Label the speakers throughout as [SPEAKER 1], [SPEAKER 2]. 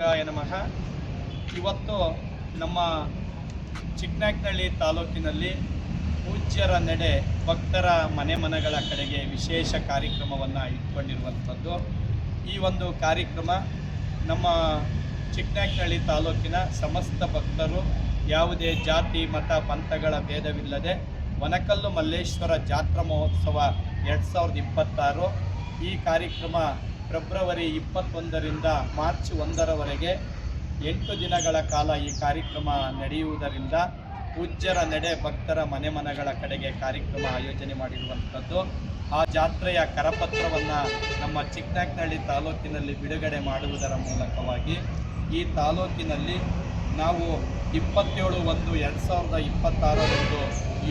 [SPEAKER 1] ನಮಃ. ಇವತ್ತು ನಮ್ಮ ಚಿಕ್ಕನಾಯಕನಹಳ್ಳಿ ತಾಲೂಕಿನಲ್ಲಿ ಪೂಜ್ಯರ ನಡೆ ಭಕ್ತರ ಮನೆ ಮನೆಗಳ ಕಡೆಗೆ ವಿಶೇಷ ಕಾರ್ಯಕ್ರಮವನ್ನು ಇಟ್ಕೊಂಡಿರುವಂಥದ್ದು. ಈ ಒಂದು ಕಾರ್ಯಕ್ರಮ ನಮ್ಮ ಚಿಕ್ಕನಾಯಕನಹಳ್ಳಿ ತಾಲೂಕಿನ ಸಮಸ್ತ ಭಕ್ತರು ಯಾವುದೇ ಜಾತಿ, ಮತ, ಪಂಥಗಳ ಭೇದವಿಲ್ಲದೆ ವನಕಲ್ಲು ಮಲ್ಲೇಶ್ವರ ಜಾತ್ರಾ ಮಹೋತ್ಸವ ಎರಡು ಸಾವಿರದ ಇಪ್ಪತ್ತಾರು ಈ ಕಾರ್ಯಕ್ರಮ ಫೆಬ್ರವರಿ ಇಪ್ಪತ್ತೊಂದರಿಂದ ಮಾರ್ಚ್ ಒಂದರವರೆಗೆ ಎಂಟು ದಿನಗಳ ಕಾಲ ಈ ಕಾರ್ಯಕ್ರಮ ನಡೆಯುವುದರಿಂದ ಪೂಜ್ಯರ ನಡೆ ಭಕ್ತರ ಮನೆ ಮನಗಳ ಕಡೆಗೆ ಕಾರ್ಯಕ್ರಮ ಆಯೋಜನೆ ಮಾಡಿರುವಂಥದ್ದು. ಆ ಜಾತ್ರೆಯ ಕರಪತ್ರವನ್ನು ನಮ್ಮ ಚಿಕ್ಕನಾಯಕನಹಳ್ಳಿ ತಾಲೂಕಿನಲ್ಲಿ ಬಿಡುಗಡೆ ಮಾಡುವುದರ ಮೂಲಕವಾಗಿ ಈ ತಾಲೂಕಿನಲ್ಲಿ ನಾವು ಇಪ್ಪತ್ತೇಳು ಒಂದು ಎರಡು ಸಾವಿರದ ಇಪ್ಪತ್ತಾರರಂದು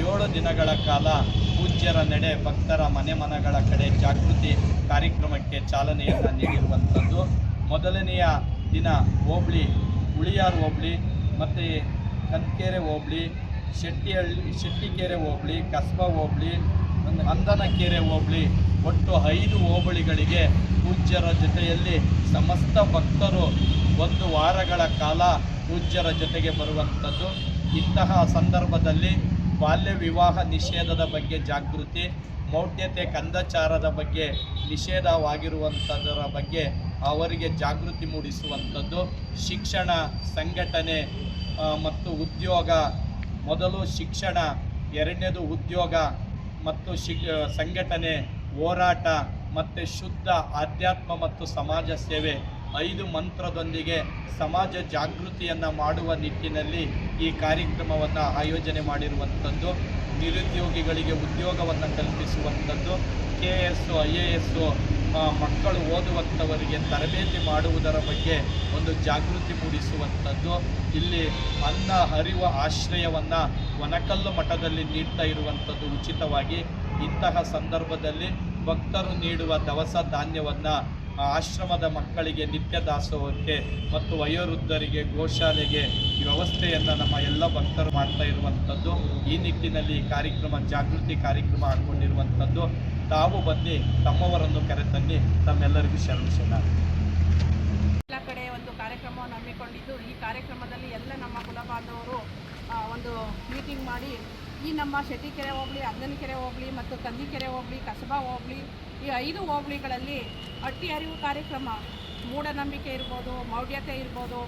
[SPEAKER 1] ಏಳು ದಿನಗಳ ಕಾಲ ಪೂಜ್ಯರ ನಡೆ ಭಕ್ತರ ಮನೆ ಮನಗಳ ಕಡೆ ಜಾಗೃತಿ ಕಾರ್ಯಕ್ರಮಕ್ಕೆ ಚಾಲನೆಯನ್ನು ನೀಡಿರುವಂಥದ್ದು. ಮೊದಲನೆಯ ದಿನ ಹೋಬಳಿ, ಉಳಿಯಾರ್ ಹೋಬಳಿ, ಮತ್ತು ಕನ್ಕೆರೆ ಹೋಬಳಿ, ಶೆಟ್ಟಿಹಳ್ಳಿ, ಶೆಟ್ಟಿಕೆರೆ ಹೋಬಳಿ, ಕಸ್ಬಾ ಹೋಬಳಿ, ಅಂದನಕೆರೆ ಹೋಬಳಿ. ಒಟ್ಟು ಐದು ಹೋಬಳಿಗಳಿಗೆ ಪೂಜ್ಯರ ಜೊತೆಯಲ್ಲಿ ಸಮಸ್ತ ಭಕ್ತರು ಒಂದು ವಾರಗಳ ಕಾಲ ಪೂಜ್ಯರ ಜೊತೆಗೆ ಬರುವಂಥದ್ದು. ಇಂತಹ ಸಂದರ್ಭದಲ್ಲಿ ಬಾಲ್ಯ ವಿವಾಹ ನಿಷೇಧದ ಬಗ್ಗೆ ಜಾಗೃತಿ, ಮೌಢ್ಯತೆ, ಕಂದಚಾರದ ಬಗ್ಗೆ ನಿಷೇಧವಾಗಿರುವಂಥದ್ದರ ಬಗ್ಗೆ ಅವರಿಗೆ ಜಾಗೃತಿ ಮೂಡಿಸುವಂಥದ್ದು ಶಿಕ್ಷಣ, ಸಂಘಟನೆ ಮತ್ತು ಉದ್ಯೋಗ. ಮೊದಲು ಶಿಕ್ಷಣ, ಎರಡನೇದು ಉದ್ಯೋಗ ಮತ್ತು ಶಿ ಸಂಘಟನೆ, ಹೋರಾಟ, ಮತ್ತು ಶುದ್ಧ ಆಧ್ಯಾತ್ಮ ಮತ್ತು ಸಮಾಜ ಸೇವೆ. ಐದು ಮಂತ್ರದೊಂದಿಗೆ ಸಮಾಜ ಜಾಗೃತಿಯನ್ನು ಮಾಡುವ ನಿಟ್ಟಿನಲ್ಲಿ ಈ ಕಾರ್ಯಕ್ರಮವನ್ನು ಆಯೋಜನೆ ಮಾಡಿರುವಂಥದ್ದು, ನಿರುದ್ಯೋಗಿಗಳಿಗೆ ಉದ್ಯೋಗವನ್ನು ಕಲ್ಪಿಸುವಂಥದ್ದು K S I A S ಮಕ್ಕಳು ಓದುವಂಥವರಿಗೆ ತರಬೇತಿ ಮಾಡುವುದರ ಬಗ್ಗೆ ಒಂದು ಜಾಗೃತಿ ಮೂಡಿಸುವಂಥದ್ದು. ಇಲ್ಲಿ ಅನ್ನ, ಹರಿವ ಆಶ್ರಯವನ್ನು ಒನಕಲ್ಲು ಮಠದಲ್ಲಿ ನೀಡ್ತಾ ಇರುವಂಥದ್ದು ಉಚಿತವಾಗಿ. ಇಂತಹ ಸಂದರ್ಭದಲ್ಲಿ ಭಕ್ತರು ನೀಡುವ ದವಸ ಧಾನ್ಯವನ್ನು ಆಶ್ರಮದ ಮಕ್ಕಳಿಗೆ ನಿತ್ಯ ದಾಸೋಹಕ್ಕೆ ಮತ್ತು ವಯೋವೃದ್ಧರಿಗೆ ಗೋಶಾಲೆಗೆ ಈ ವ್ಯವಸ್ಥೆಯನ್ನು ನಮ್ಮ ಎಲ್ಲ ಭಕ್ತರು ಮಾಡ್ತಾ ಇರುವಂಥದ್ದು. ಈ ನಿಟ್ಟಿನಲ್ಲಿ ಕಾರ್ಯಕ್ರಮ, ಜಾಗೃತಿ ಕಾರ್ಯಕ್ರಮ ಹಾಕ್ಕೊಂಡಿರುವಂಥದ್ದು ತಾವು ಬನ್ನಿ, ತಮ್ಮವರನ್ನು ಕರೆತನ್ನಿ, ತಮ್ಮೆಲ್ಲರಿಗೂ ಶರಣ
[SPEAKER 2] ಎಲ್ಲ ಕಡೆ ಒಂದು ಕಾರ್ಯಕ್ರಮವನ್ನು ಹಮ್ಮಿಕೊಂಡಿದ್ದು. ಈ ಕಾರ್ಯಕ್ರಮದಲ್ಲಿ ಎಲ್ಲ ನಮ್ಮ ಕುಲ ಬಾಂಧವರು ಒಂದು ಮೀಟಿಂಗ್ ಮಾಡಿ ಈ ನಮ್ಮ ಶೆಟ್ಟಿಕೆರೆ ಹೋಬಳಿ ಅಂಗನಕೆರೆ ಹೋಬಳಿ ಮತ್ತು ಕಂದಿಕೆರೆ ಹೋಬಳಿ ಕಸಬಾ ಹೋಬಳಿ ಈ ಐದು ಹೋಬಳಿಗಳಲ್ಲಿ ಅಟ್ಟಿ ಅರಿವು ಕಾರ್ಯಕ್ರಮ, ಮೂಢನಂಬಿಕೆ ಇರ್ಬೋದು, ಮೌಢ್ಯತೆ ಇರ್ಬೋದು,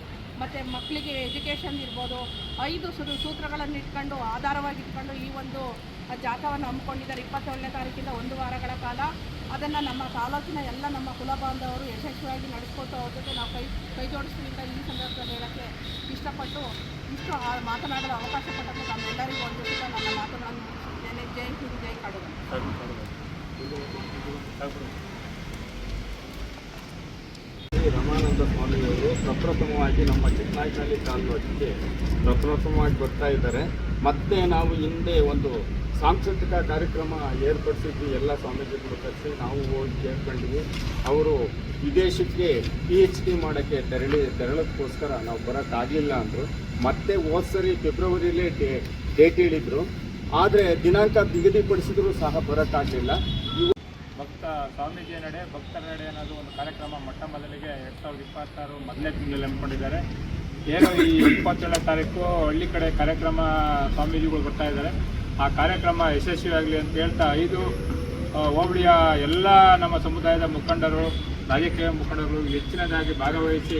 [SPEAKER 2] ಮತ್ತು ಮಕ್ಕಳಿಗೆ ಎಜುಕೇಷನ್ ಇರ್ಬೋದು, ಐದು ಸುರು ಸೂತ್ರಗಳನ್ನು ಇಟ್ಕೊಂಡು ಆಧಾರವಾಗಿ ಇಟ್ಕೊಂಡು ಈ ಒಂದು ಜಾಥಾವನ್ನು ಹಮ್ಮಿಕೊಂಡಿದ್ದಾರೆ. ಇಪ್ಪತ್ತೇಳನೇ ತಾರೀಕಿಂದ ಒಂದು ವಾರಗಳ ಕಾಲ ಅದನ್ನು ನಮ್ಮ ತಾಲೂಕಿನ ಎಲ್ಲ ನಮ್ಮ ಕುಲ ಬಾಂಧವರು ಯಶಸ್ವಿಯಾಗಿ ನಡೆಸ್ಕೊಟ್ಟು ಅವ್ರ ನಾವು ಕೈ ಕೈ ಜೋಡಿಸ್ತೀವಿ ಅಂತ ಈ ಸಂದರ್ಭದಲ್ಲಿ ಹೇಳೋಕ್ಕೆ ಇಷ್ಟಪಟ್ಟು ಇಷ್ಟು ಮಾತನಾಡಲು ಅವಕಾಶ ನಮ್ಮ ನಮ್ಮೆಲ್ಲರಿಗೂ ಒಂದು ನನ್ನ ಮಾತುಗಳನ್ನು ಮುಗಿಸುತ್ತೇನೆ. ಜೈ ಹಿಂದ್, ಜೈ ಕಡುಗ
[SPEAKER 3] ರಮಾನಂದ ಸ್ವಾಮಿಯವರು ಪ್ರಪ್ರಥಮವಾಗಿ ನಮ್ಮ ಚಿಕ್ಕನಾಯಕನಹಳ್ಳಿ ತಾಲೂಕಿಗೆ ಪ್ರಪ್ರಥಮವಾಗಿ ಬರ್ತಾ ಇದ್ದಾರೆ. ಮತ್ತೆ ನಾವು ಹಿಂದೆ ಒಂದು ಸಾಂಸ್ಕೃತಿಕ ಕಾರ್ಯಕ್ರಮ ಏರ್ಪಡಿಸಿದ್ವಿ ಎಲ್ಲ ಸ್ವಾಮೀಜಿಗಳು ಕರೆಸಿ, ನಾವು ಹೋಗಿ ಕೇಳ್ಕೊಂಡ್ವಿ. ಅವರು ವಿದೇಶಕ್ಕೆ ಪಿ ಎಚ್ ಡಿ ಮಾಡೋಕ್ಕೆ ತೆರಳಿ ತೆರಳೋಕ್ಕೋಸ್ಕರ ನಾವು ಬರೋಕ್ಕಾಗಲಿಲ್ಲ ಅಂದರು. ಮತ್ತೆ ಹೋದ ಸರಿ ಫೆಬ್ರವರಿಲೇ ಡೇ ಡೇಟ್ ಹೇಳಿದರು. ಆದರೆ ದಿನಾಂಕ ನಿಗದಿಪಡಿಸಿದ್ರು ಸಹ ಬರೋಕ್ಕಾಗಲಿಲ್ಲ.
[SPEAKER 4] ಭಕ್ತ ಸ್ವಾಮೀಜಿಯ ನಡೆ, ಭಕ್ತರ ನಡೆ ಅನ್ನೋದು ಒಂದು ಕಾರ್ಯಕ್ರಮ ಮೊಟ್ಟ ಮೊದಲಿಗೆ ಎರಡು ಸಾವಿರದ ಇಪ್ಪತ್ತಾರು ಮೊದಲನೇ ತಿಂಗಳಲ್ಲಿ ಹಮ್ಮಿಕೊಂಡಿದ್ದಾರೆ. ಏನು ಈ ಇಪ್ಪತ್ತೇಳನೇ ತಾರೀಕು ಹಳ್ಳಿ ಕಡೆ ಕಾರ್ಯಕ್ರಮ ಸ್ವಾಮೀಜಿಗಳು ಬರ್ತಾ ಇದ್ದಾರೆ. ಆ ಕಾರ್ಯಕ್ರಮ ಯಶಸ್ವಿಯಾಗಲಿ ಅಂತ ಹೇಳ್ತಾ ಐದು ಹೋಬಳಿಯ ಎಲ್ಲ ನಮ್ಮ ಸಮುದಾಯದ ಮುಖಂಡರು, ರಾಜಕೀಯ ಮುಖಂಡರು ಹೆಚ್ಚಿನದಾಗಿ ಭಾಗವಹಿಸಿ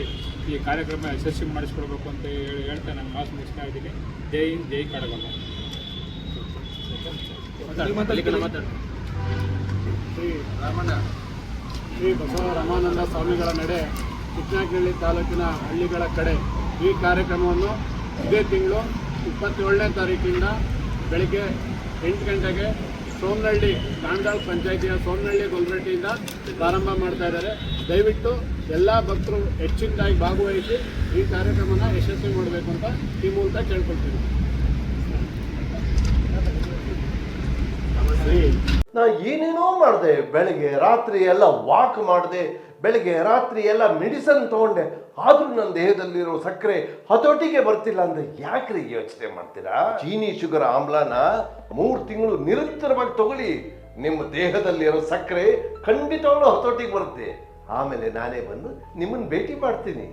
[SPEAKER 4] ಈ ಕಾರ್ಯಕ್ರಮ ಯಶಸ್ವಿ ಮಾಡಿಸ್ಕೊಡ್ಬೇಕು ಅಂತ ಹೇಳಿ ಹೇಳ್ತಾ ನಾನು ಮಾತು ಮುಗಿಸ್ತಾ ಇದ್ದೀನಿ. ಜೈ ಹಿಂದ್, ಜೈ ಕಡಗಲ್ಲ
[SPEAKER 3] ಶ್ರೀ ರಾಮಣ್ಣ, ಶ್ರೀ ಬಸವ ರಾಮಾನಂದ ಸ್ವಾಮಿಗಳ ನಡೆ ಚಿಕ್ಕನಾಗನಹಳ್ಳಿ ತಾಲೂಕಿನ ಹಳ್ಳಿಗಳ ಕಡೆ ಈ ಕಾರ್ಯಕ್ರಮವನ್ನು ಇದೇ ತಿಂಗಳು ಇಪ್ಪತ್ತೇಳನೇ ತಾರೀಕಿಂದ ಬೆಳಿಗ್ಗೆ ಎಂಟು ಗಂಟೆಗೆ ಸೋಮನಹಳ್ಳಿ ಕಾಂಡಾಳ್ ಪಂಚಾಯಿತಿಯ ಸೋಮನಹಳ್ಳಿ ಗೊಲ್ರಟ್ಟಿಯಿಂದ ಪ್ರಾರಂಭ ಮಾಡ್ತಾ ಇದ್ದಾರೆ. ದಯವಿಟ್ಟು ಎಲ್ಲ ಭಕ್ತರು ಹೆಚ್ಚಿನದಾಗಿ ಭಾಗವಹಿಸಿ ಈ ಕಾರ್ಯಕ್ರಮನ ಯಶಸ್ವಿ ಮಾಡಬೇಕು ಅಂತ ಈ ಮೂಲಕ ಕೇಳ್ಕೊಳ್ತೀನಿ.
[SPEAKER 5] ನಾ ಏನೇನೋ ಮಾಡಿದೆ, ಬೆಳಗ್ಗೆ ರಾತ್ರಿ ಎಲ್ಲ ವಾಕ್ ಮಾಡಿದೆ, ಬೆಳಗ್ಗೆ ರಾತ್ರಿ ಎಲ್ಲ ಮೆಡಿಸನ್ ತಗೊಂಡೆ. ಆದರೂ ನನ್ನ ದೇಹದಲ್ಲಿರೋ ಸಕ್ಕರೆ ಹತೋಟಿಗೆ ಬರ್ತಿಲ್ಲ ಅಂದ್ರೆ ಯಾಕ್ರಿ ಯೋಚನೆ ಮಾಡ್ತೀರಾ? ಚೀನಿ ಶುಗರ್ ಆಮ್ಲನ ಮೂರು ತಿಂಗಳು ನಿರಂತರವಾಗಿ ತಗೊಳ್ಳಿ. ನಿಮ್ಮ ದೇಹದಲ್ಲಿರೋ ಸಕ್ಕರೆ ಖಂಡಿತವಾಗ್ಲೂ ಹತೋಟಿಗೆ ಬರುತ್ತೆ. ಆಮೇಲೆ ನಾನೇ ಬಂದು ನಿಮ್ಮನ್ನು ಭೇಟಿ ಮಾಡ್ತೀನಿ.